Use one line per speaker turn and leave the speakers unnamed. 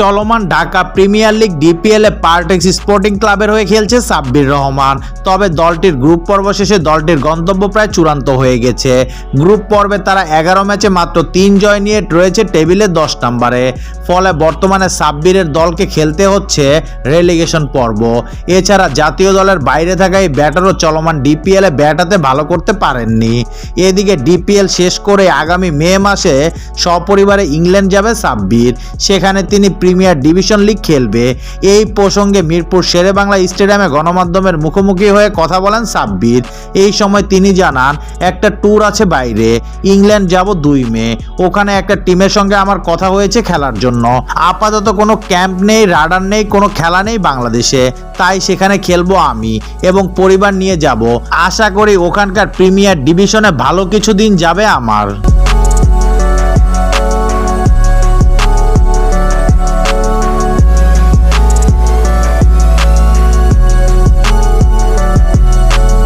চলমান Dhaka premier league D P L এ Partex sporting ক্লাবের হয়ে খেলছে সাব্বির রহমান। তবে দলটির গ্রুপ পর্ব শেষে দলটির গন্তব্য প্রায় চূড়ান্ত হয়ে গেছে। গ্রুপ পর্বে তারা এগারো ম্যাচে মাত্র তিন জয় নিয়ে রয়েছে টেবিলে দশ নম্বরে। ফলে বর্তমানে সাব্বিরের দলকে খেলতে হচ্ছে রেলিগেশন পর্ব। এছাড়া জাতীয় দলের বাইরে থাকা এই ব্যাটারও চলমান ডিপিএল এ ব্যাটাতে ভালো করতে পারেননি। এদিকে ডিপিএল শেষ করে আগামী মে মাসে সপরিবারে ইংল্যান্ড যাবে সাব্বির। সেখানে তিনি প্রিমিয়ার ডিভিশন লিগ খেলবে। এই প্রসঙ্গে মিরপুর শেরেবাংলা স্টেডিয়ামে গণমাধ্যমের মুখোমুখি হয়ে কথা বলেন সাব্বির। এই সময় তিনি জানান, একটা ট্যুর আছে বাইরে, ইংল্যান্ড যাব দুই মে। ওখানে একটা টিমের সঙ্গে আমার কথা হয়েছে খেলার জন্য। আপাতত কোনো ক্যাম্প নেই, রাডার নেই, কোনো খেলা নেই বাংলাদেশে। তাই সেখানে খেলব আমি এবং পরিবার নিয়ে যাব। আশা করি ওখানকার প্রিমিয়ার ডিভিশনে ভালো কিছু দিন যাবে আমার।